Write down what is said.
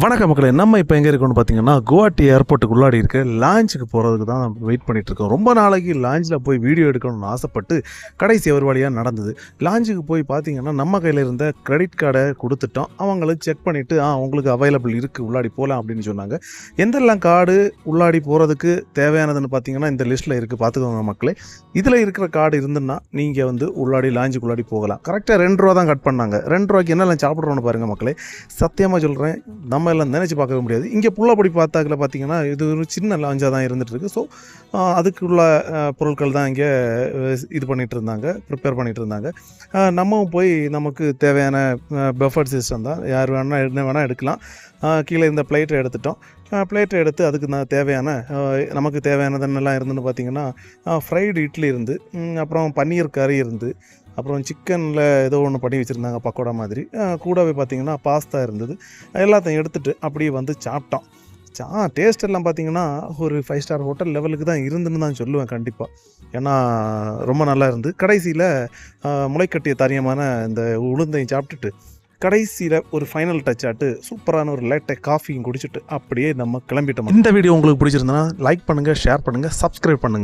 வணக்கம் மக்களே நம்ம இப்போ எங்கே இருக்கோம்னு பார்த்தீங்கன்னா குவாட்டி ஏர்போர்ட்டுக்கு உள்ளாடி இருக்க. லான்ச்சுக்கு போகிறதுக்கு தான் வெயிட் பண்ணிட்டு இருக்கோம். ரொம்ப நாளைக்கு லான்ச்சில் போய் வீடியோ எடுக்கணும்னு ஆசைப்பட்டு கடைசி ஒரு வழியாக நடந்தது. லான்ச்சுக்கு போய் பார்த்தீங்கன்னா நம்ம கையில் இருந்த கிரெடிட் கார்டை கொடுத்துட்டோம். அவங்களும் செக் பண்ணிவிட்டு ஆ அவங்களுக்கு அவைலபிள் இருக்குது உள்ளாடி போகலாம் அப்படின்னு சொன்னாங்க. எந்தெல்லாம் கார்டு உள்ளாடி போகிறதுக்கு தேவையானதுன்னு பார்த்தீங்கன்னா இந்த லிஸ்ட்டில் இருக்குது பார்த்துக்கோங்க மக்களே. இதில் இருக்கிற கார்டு இருந்துன்னா நீங்கள் வந்து உள்ளாடி லான்ச்சுக்கு உள்ளாடி போகலாம். கரெக்டாக ரெண்டு ரூபா தான் கட் பண்ணாங்க. ரெண்டு ரூபாய்க்கு என்னெல்லாம் சாப்பிட்றோன்னு பாருங்கள் மக்களே. சத்தியமாக சொல்கிறேன் நம்ம எல்லாம் நினச்சி பார்க்கவே முடியாது. இங்கே புள்ளப்படி பார்த்தாக்கில் பார்த்தீங்கன்னா இது ஒரு சின்ன லாஞ்சாக தான் இருந்துட்டு ஸோ அதுக்குள்ள பொருட்கள் தான் இங்கே இது பண்ணிகிட்டு இருந்தாங்க ப்ரிப்பேர் பண்ணிகிட்டு இருந்தாங்க. நம்மவும் போய் நமக்கு தேவையான பஃபர் சிஸ்டம் தான் யார் வேணால் என்ன வேணால் எடுக்கலாம். கீழே இந்த பிளேட்டை எடுத்துட்டோம். பிளேட்டை எடுத்து அதுக்கு நான் தேவையான நமக்கு தேவையானதென்னெல்லாம் இருந்துன்னு பார்த்தீங்கன்னா ஃப்ரைடு இட்லி இருந்து அப்புறம் பன்னீர் கறி இருந்து அப்புறம் சிக்கனில் ஏதோ ஒன்று பண்ணி வச்சுருந்தாங்க பக்கோடா மாதிரி. கூடவே பார்த்தீங்கன்னா பாஸ்தா இருந்தது. எல்லாத்தையும் எடுத்துகிட்டு அப்படியே வந்து சாப்பிட்டோம். சா டேஸ்ட் எல்லாம் பார்த்தீங்கன்னா ஒரு ஃபைவ் ஸ்டார் ஹோட்டல் லெவலுக்கு தான் இருந்துன்னு தான் சொல்லுவேன் கண்டிப்பாக ஏன்னா ரொம்ப நல்லா இருந்து கடைசியில் முளைக்கட்டிய தரியமான இந்த உளுந்தையும் சாப்பிட்டுட்டு கடைசியில் ஒரு ஃபைனல் டச் ஆட்டு சூப்பரான ஒரு லேட்டை காஃபியும் குடிச்சிட்டு அப்படியே நம்ம கிளம்பிட்டோம்? இந்த வீடியோ உங்களுக்கு பிடிச்சிருந்தனா லைக் பண்ணுங்கள் ஷேர் பண்ணுங்கள் சப்ஸ்கிரைப் பண்ணுங்கள்